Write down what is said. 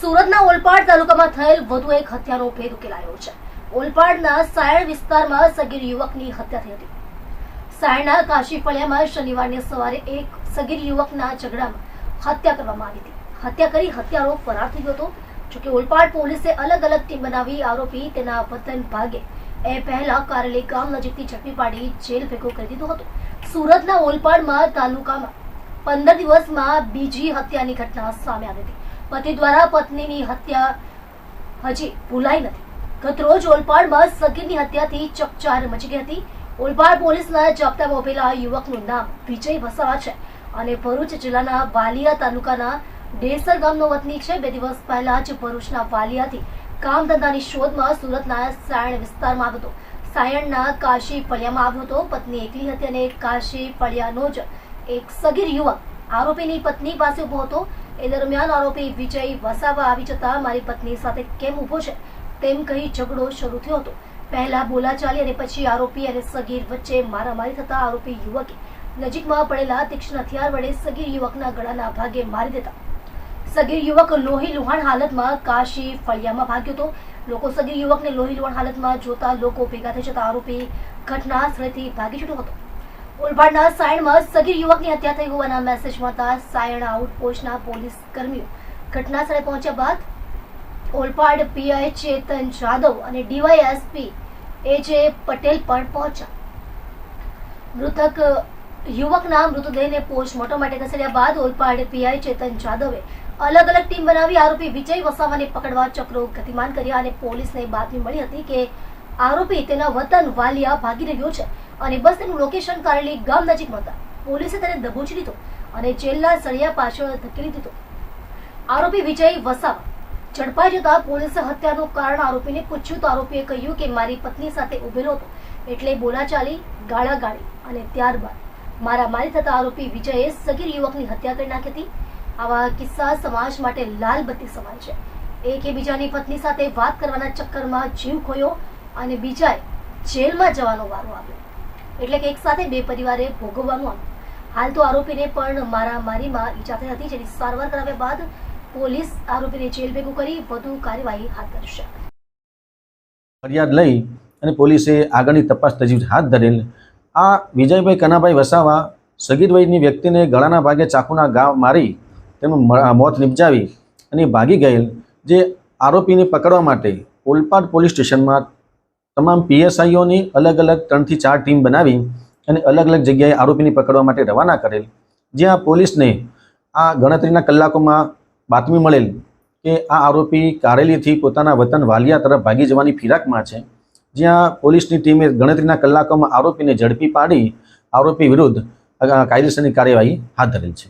સુરતના ઓલપાડ તાલુકામાં થયેલ વધુ એક હત્યાનો ભેદ ઉકેલાયો છે. ઓલપાડના સાયણ વિસ્તારમાં સગીર યુવકની હત્યા થઈ હતી. સાયણના કાશી ફળિયામાં શનિવારની સવારે એક સગીર યુવકના ઝઘડામાં હત્યા કરવામાં આવી હતી. હત્યા કરી હત્યારો ફરાર થઈ ગયો હતો. જોકે ઓલપાડ પોલીસે અલગ અલગ ટીમ બનાવી આરોપી તેના વતન ભાગે એ પહેલા કારેલી ગામ નજીકથી ઝડપી પાડી જેલ ભેગો કરી દીધો હતો. સુરતના ઓલપાડમાં તાલુકામાં પંદર દિવસમાં બીજી હત્યાની ઘટના સામે આવી હતી. પતિ દ્વારા પત્નીની હત્યા હજી ભૂલાઈ નથી. ગત રોજ ઓલપાડમાં સગીરની હત્યાથી ચકચાર મચી ગઈ હતી. ઓલપાડ પોલીસના જાપ્તામાં ઉભેલા યુવકનું નામ વિજય વસાવા છે અને ભરૂચ જિલ્લાના વાલિયા તાલુકાના ડેસર ગામનો વતની છે. બે દિવસ પહેલા જ ભરૂચના વાલિયાથી કામ ધંધાની શોધમાં સુરતના સાયણ વિસ્તારમાં આવ્યો હતો. સાયણના કાશી પળિયામાં આવ્યો હતો. પત્ની એકલી હતી અને કાશી પળિયાનો જ એક સગીર યુવક આરોપીની પત્ની પાસે ઊભો હતો. એ દરમિયાન આરોપી વિજય વસાવા આવી જતા મારી પત્ની સાથે કેમ ઊભો છે તેમ કહી ઝઘડો શરૂ થયો હતો. પહેલા બોલાચાલી અને પછી આરોપી અને સગીર વચ્ચે મારામારી થતા આરોપી યુવકે નજીકમાં પડેલા તીક્ષ્ણ હથિયાર વડે સગીર યુવકના ગળાના ભાગે મારી દેતા. સગીર યુવક લોહી લુહાણ હાલતમાં કાશી ફળિયામાં ભાગ્યો હતો. લોકો સગીર યુવકને લોહી લુહાણ હાલતમાં જોતા લોકો ભેગા થઈ જતા આરોપી ઘટના સ્થળેથી ભાગી છૂટ્યો હતો. ઓલપાડના સાયણમાં સગીર યુવકની હત્યા થઈ હોવાના મેસેજ મળતા સાયણ આઉટપોસ્ટના પોલીસ કર્મીઓ ઘટનાસ્થળે પહોંચ્યા બાદ ઓલપાડ પીઆઈ ચેતન જાદવ અને ડીવાયએસપી એ પટેલ પણ પહોંચ્યા. મૃતક યુવકના મૃતદેહને પોસ્ટમોર્ટમ માટે ખસેડ્યા બાદ ઓલપાડ પીઆઈ ચેતન જાદવે અલગ અલગ ટીમ બનાવી આરોપી વિજય વસાવાને પકડવા ચક્રો ગતિમાન કર્યા અને પોલીસને બાતમી મળી હતી કે આરોપી તેના વતન વાલિયા ભાગી રહ્યો છે. અને બસ તેનું લોકેશન કારેલી ગામ નજીક મળતા પોલીસે તેને દબોચી લીધો અને જેલના સળિયા પાછળ ધકેલી દીધો. આરોપી વિજય વસાવા ઝડપાઈ જતા પોલીસે હત્યાનું કારણ આરોપીને પૂછ્યું તો આરોપીએ કહ્યું કે મારી પત્ની સાથે ઉભેલો હતો એટલે બોલાચાલી, ગાળાગાળી અને ત્યારબાદ મારામારી થતા આરોપી વિજયે સગીર યુવકની હત્યા કરી નાખી હતી. આવા કિસ્સા સમાજ માટે લાલ બત્તી સમાન છે. એકે બીજાની પત્ની સાથે વાત કરવાના ચક્કરમાં જીવ ખોયો અને બીજાએ જેલમાં જવાનો વારો આવ્યો. એટલે કે એક સાથે બે પરિવારે ભોગવવાનું હાલ તો આરોપીને પણ મારામારીમાં ઈજા થઈ હતી, જેની સારવાર કરાવ્યા બાદ પોલીસ આરોપીને જેલ ભેગું કરી વધુ કાર્યવાહી હાથ ધરશે ફરિયાદ લઈ અને પોલીસે આગળની તપાસ તજવીજ હાથ ધરેલ. આ વિજયભાઈ કનાભાઈ વસાવા સગીર વયની વ્યક્તિને ગળાના ભાગે ચાકુના ઘા મારી તેનું મોત નિપજાવી અને ભાગી ગયેલ, જે આરોપીને પકડવા માટે ઓલપાડ પોલીસ સ્ટેશનમાં તમામ પીએસઆઈઓની અલગ અલગ ત્રણથી ચાર ટીમ બનાવી અને અલગ અલગ જગ્યાએ આરોપીને પકડવા માટે રવાના કરેલ. જ્યાં પોલીસને આ ગણતરીના કલાકોમાં બાતમી મળેલ કે આ આરોપી કારેલીથી પોતાના વતન વાલિયા તરફ ભાગી જવાની ફિરાકમાં છે. જ્યાં પોલીસની ટીમે ગણતરીના કલાકોમાં આરોપીને ઝડપી પાડી આરોપી વિરુદ્ધ કાયદેસરની કાર્યવાહી હાથ ધરેલ છે.